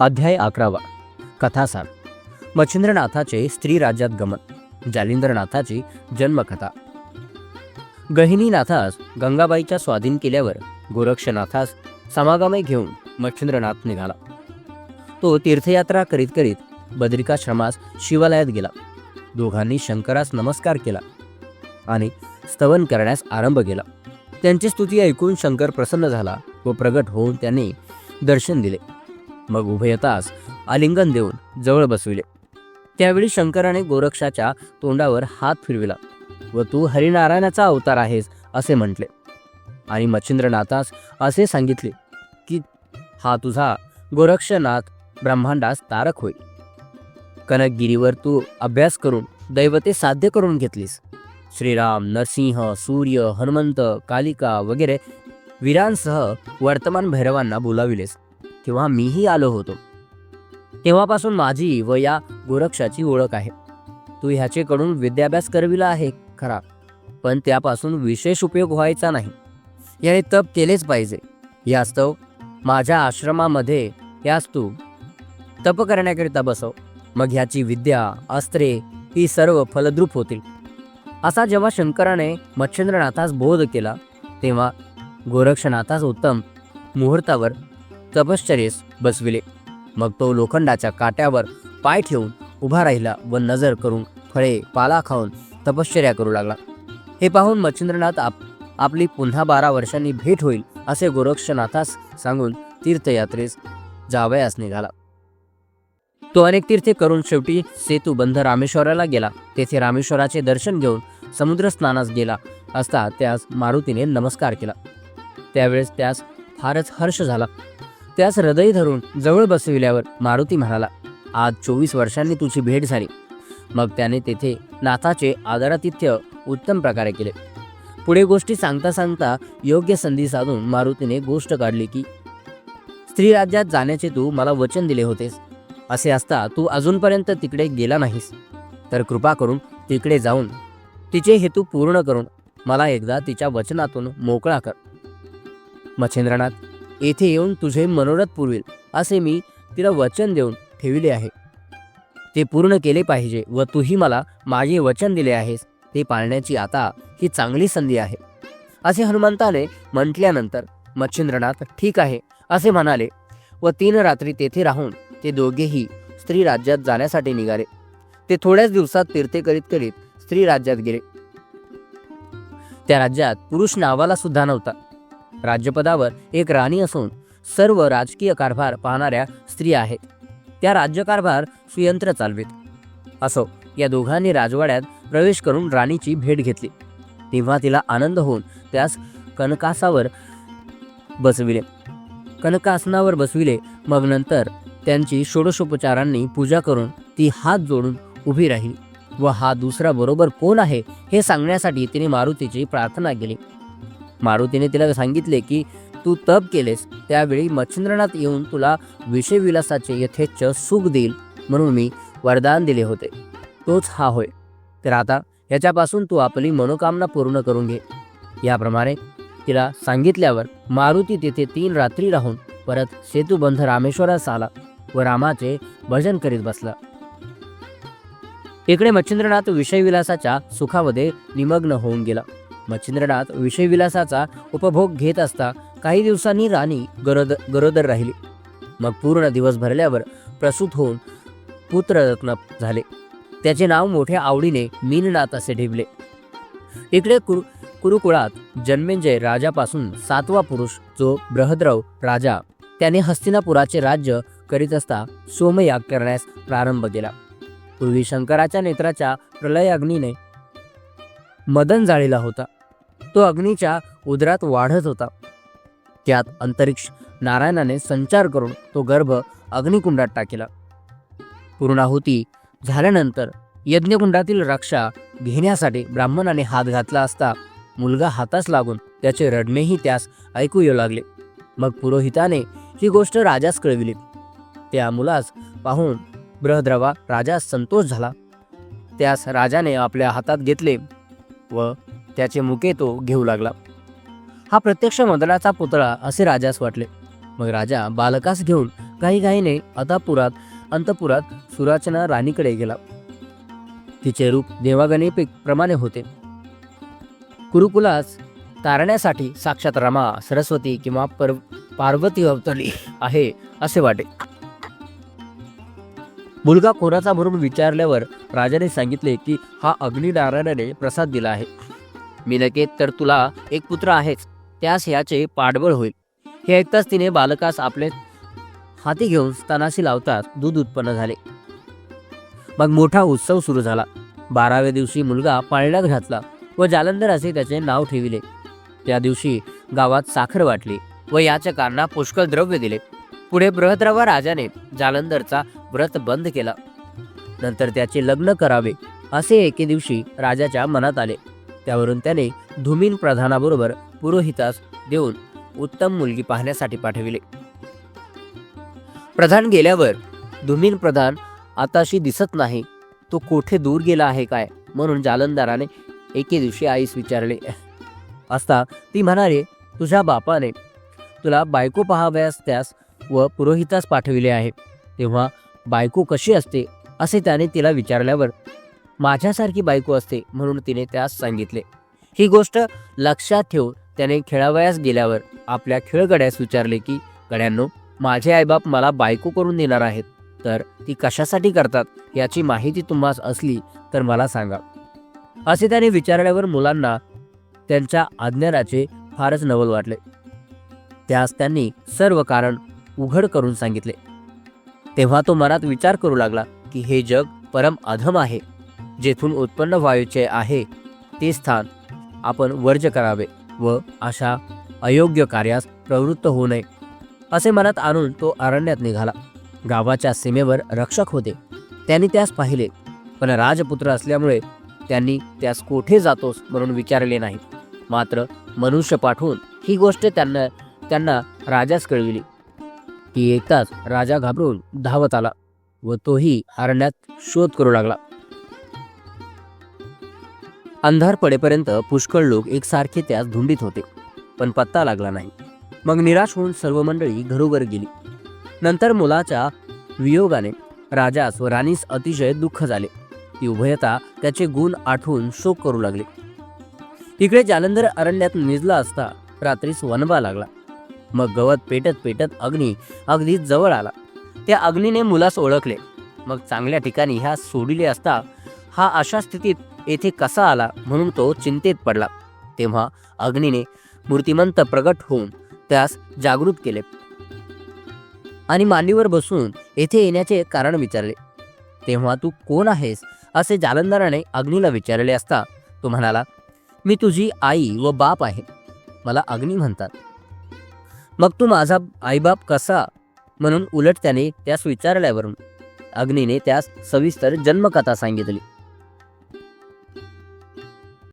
अध्याय अकरावा. कथासार. मच्छिंद्रनाथाचे स्त्री राज्यात गमन. जालिंद्रनाथाची जन्मकथा. गहिनीनाथास गंगाबाईच्या स्वाधीन केल्यावर गोरक्षनाथास समागमे घेऊन मच्छिंद्रनाथ निघाला. तो तीर्थयात्रा करीत करीत बद्रिकाश्रमास शिवालयात गेला. दोघांनी शंकरास नमस्कार केला आणि स्तवन करण्यास आरंभ केला. त्यांची स्तुती ऐकून शंकर प्रसन्न झाला व प्रगट होऊन त्यांनी दर्शन दिले. मग उभयतास आलिंगन देऊन जवळ बसविले. त्यावेळी शंकराने गोरक्षाच्या तोंडावर हात फिरविला. व तू हरिनारायणाचा अवतार आहेस असे म्हटले. आणि मच्छिंद्रनाथास असे सांगितले की हा तुझा गोरक्षनाथ ब्रह्मांडास तारक होईल. कनकगिरीवर तू अभ्यास करून दैवते साध्य करून घेतलीस. श्रीराम नरसिंह सूर्य हनुमंत कालिका वगैरे वीरांसह वर्तमान भैरवांना बोलाविलेस. तेव्हा मीही आलो होतो. तेव्हापासून माझी व या गोरक्षाची ओळख आहे. तू ह्याचेकडून विद्याभ्यास करविला आहे खरा. पण त्यापासून विशेष उपयोग व्हायचा नाही. याने तप केलेच पाहिजे. यास्तव माझ्या आश्रमामध्ये यास तू तप करण्याकरिता बसव. मग ह्याची विद्या अस्त्रे ही सर्व फलद्रूप होतील. असा जेव्हा शंकराने मच्छिंद्रनाथास बोध केला तेव्हा गोरक्षनाथास उत्तम मुहूर्तावर तपश्चर्येस बसविले. मग तो लोखंडाच्या काट्यावर पाय ठेवून उभा राहिला व नजर करून फळे पाला खाऊन तपश्चर्या करू लागला. हे पाहून मच्छिंद्रनाथ आप आपली पुन्हा बारा वर्षांनी भेट होईल असे गोरक्षनाथास सांगून तीर्थयात्रेस जावयास निघाला. तो अनेक तीर्थे करून शेवटी सेतू बंध रामेश्वराला गेला. तेथे रामेश्वराचे दर्शन घेऊन समुद्र स्नानास गेला असता त्यास मारुतीने नमस्कार केला. त्यावेळेस त्यास फारच हर्ष झाला. त्यास हृदय धरून जवळ बसविल्यावर मारुती म्हणाला आज चोवीस वर्षांनी तुझी भेट झाली. मग त्याने तेथे नाथाचे आदरातिथ्य उत्तम प्रकारे केले. पुढे गोष्टी सांगता सांगता योग्य संधी साधून मारुतीने गोष्ट काढली की स्त्री राज्यात जाण्याचे तू मला वचन दिले होतेस. असे असता तू अजूनपर्यंत तिकडे गेला नाहीस. तर कृपा करून तिकडे जाऊन तिचे हेतू पूर्ण करून मला एकदा तिच्या वचनातून मोकळा कर. मच्छिंद्रनाथ येथे येऊन तुझे मनोरथ पुरवेल असे मी तिला वचन देऊन ठेविले आहे. ते पूर्ण केले पाहिजे व तूही मला माझे वचन दिले आहेस ते पाळण्याची आता ही चांगली संधी आहे. असे हनुमंताने म्हटल्यानंतर मच्छिंद्रनाथ ठीक आहे असे म्हणाले व तीन रात्री तेथे राहून ते दोघेही स्त्री राज्यात जाण्यासाठी निघाले. ते थोड्याच दिवसात तीर्थे करीत करीत स्त्री राज्यात गेले. त्या राज्यात पुरुष नावाला सुद्धा नव्हता. राज्यपदावर एक राणी असून सर्व राजकीय कारभार पाहणाऱ्या स्त्रिया आहेत. त्या राज्यकारभार सुयंत्र चालवीत. असो या दोघांनी राजवाड्यात प्रवेश करून राणीची भेट घेतली. तेव्हा तिला आनंद होऊन त्यास कनकासावर बसविले. कनकासनावर बसविले मग नंतर त्यांची षोडशोपचारांनी पूजा करून ती हात जोडून उभी राहिली व हा दुसरा बरोबर कोण आहे हे सांगण्यासाठी तिने मारुतीची प्रार्थना केली. मारुतीने तिला सांगितले की तू तप केलेस त्यावेळी मच्छिंद्रनाथ येऊन तुला विषयविलासाचे यथेच्छ सुख देईल म्हणून मी वरदान दिले होते. तोच हा होय. तर आता याच्यापासून तू आपली मनोकामना पूर्ण करून घे. याप्रमाणे तिला सांगितल्यावर मारुती तेथे तीन रात्री राहून परत सेतुबंध रामेश्वरास आला व रामाचे भजन करीत बसला. इकडे मच्छिंद्रनाथ विषयविलासाच्या सुखामध्ये निमग्न होऊन गेला. मच्छिंद्रनाथ विषयविलासाचा उपभोग घेत असता काही दिवसांनी राणी गरोद गरोदर राहिली. मग पूर्ण दिवस भरल्यावर प्रसूत होऊन पुत्ररत्न झाले. त्याचे नाव मोठ्या आवडीने मीननाथ असे ठेवले. इकडे कुरु कुरुकुळात जन्मेंजय राजापासून सातवा पुरुष जो बृहद्रव राजा त्याने हस्तिनापुराचे राज्य करीत असता सोमयाग करण्यास प्रारंभ केला. पूर्वी शंकराच्या नेत्राच्या प्रलयाग्नीने मदन जाळीला होता. तो अग्नीच्या उदरात वाढत होता. त्यात अंतरिक्ष नारायणाने संचार करून तो गर्भ अग्निकुंडात टाकला. पूर्णाहुती झाल्यानंतर यज्ञकुंडातील रक्षा घेण्यासाठी ब्राह्मणाने हात घातला असता मुलगा हातास लागून त्याचे रडणेही त्यास ऐकू येऊ लागले. मग पुरोहिताने ही गोष्ट राजास कळविली. त्या मुलास पाहून बृहद्रवा राजास संतोष झाला. त्यास राजाने आपल्या हातात घेतले व त्याचे मुके तो घेऊ लागला. हा प्रत्यक्ष मदराचा पुतळा असे राजास वाटले. मग राजा बालकास घेऊन घाईघाईने अतापुरात अंतपुरात सुराचना राणीकडे गेला. तिचे रूप देवागणे प्रमाणे होते. कुरुकुलास तारण्यासाठी साक्षात रमा सरस्वती किंवा पर पार्वती अवतरली आहे असे वाटे. मुलगा कोणाचा म्हणून विचारल्यावर राजाने सांगितले की हा अग्निनारायणाने प्रसाद दिला आहे. मिनकेत तर तुला एक पुत्र आहेच. त्यास ह्याचे पाठबळ होईल. हे ऐकताच तिने बालकास आपले हाती घेऊन स्तनाशी लावताच दूध उत्पन्न झाले. मग मोठा उत्सव सुरू झाला. बाराव्या दिवशी मुलगा पाळण्यात घातला व जालंधर असे त्याचे नाव ठेविले. त्या दिवशी गावात साखर वाटली व याच्या कारणात पुष्कळ द्रव्य दिले. पुढे बृहद्रवा राजाने जालंधरचा व्रत बंद केला. नंतर त्याचे लग्न करावे असे एके दिवशी राजाच्या मनात आले. त्यावरून त्याने धुमीन प्रधानाबरोबर पुरोहितास देऊन उत्तम मुलगी पाहण्यासाठी पाठविले. प्रधान गेल्यावर धुमीन प्रधान आताशी दिसत नाही तो कोठे दूर गेला आहे काय? म्हणून जालंदाराने एके दिवशी आईस विचारले. असता ती म्हणाले तुझ्या बापाने तुला बायको पाहाव्यास त्यास व पुरोहितास पाठविले आहे. तेव्हा बायको कशी असते? असे त्याने तिला विचारल्यावर माझ्यासारखी बायको असते म्हणून तिने त्यास सांगितले. ही गोष्ट लक्षात ठेवून त्याने खेळावयास गेल्यावर आपल्या खेळगड्यास विचारले की गड्यांनो माझे आईबाप मला बायको करून देणार आहेत. तर ती कशासाठी करतात? याची माहिती तुम्हास असली तर मला सांगा. असे त्याने विचारल्यावर मुलांना त्यांच्या अज्ञानाचे फारच नवल वाटले. त्यास त्यांनी सर्व कारण उघड करून सांगितले. तेव्हा तो मनात विचार करू लागला की हे जग परम अधम आहे. जेथून उत्पन्न व्हायचे आहे ते स्थान आपण वर्ज करावे व अशा अयोग्य कार्यास प्रवृत्त होऊ नये असे मनात आणून तो अरण्यात निघाला. गावाच्या सीमेवर रक्षक होते. त्यांनी त्यास पाहिले पण राजपुत्र असल्यामुळे त्यांनी त्यास कोठे जातोस म्हणून विचारले नाही. मात्र मनुष्य पाठवून ही गोष्ट त्यांना त्यांना राजास कळविली. ती ऐकताच राजा घाबरून धावत आला व तोही अरण्यात शोध करू लागला. अंधार पडेपर्यंत पुष्कळ लोक एकसारखे त्यास धुंडीत होते पण पत्ता लागला नाही. मग निराश होऊन सर्व मंडळी घरोघर गेली. नंतर मुलाच्या वियोगाने राजास व राणीस अतिशय दुःख झाले. ती उभयता त्याचे गुण आठवून शोक करू लागले. इकडे जालंधर अरण्यात निजला असता रात्रीस वनवा लागला. मग गवत पेटत पेटत अग्नी अगदी जवळ आला. त्या अग्नीने मुलास ओळखले. मग चांगल्या ठिकाणी ह्या सोडिले असता हा अशा स्थितीत येथे कसा आला म्हणून तो चिंतेत पडला. तेव्हा अग्नीने मूर्तिमंत प्रगट होऊन त्यास जागृत केले आणि मांडीवर बसून येथे येण्याचे कारण विचारले. तेव्हा तू कोण आहेस? असे जालंधराने अग्नीला विचारले असता तो म्हणाला मी तुझी आई व बाप आहे. मला अग्नी म्हणतात. मग तू माझा आईबाप कसा? म्हणून उलट त्याने त्यास विचारल्यावरून अग्नीने त्यास सविस्तर जन्मकथा सांगितली.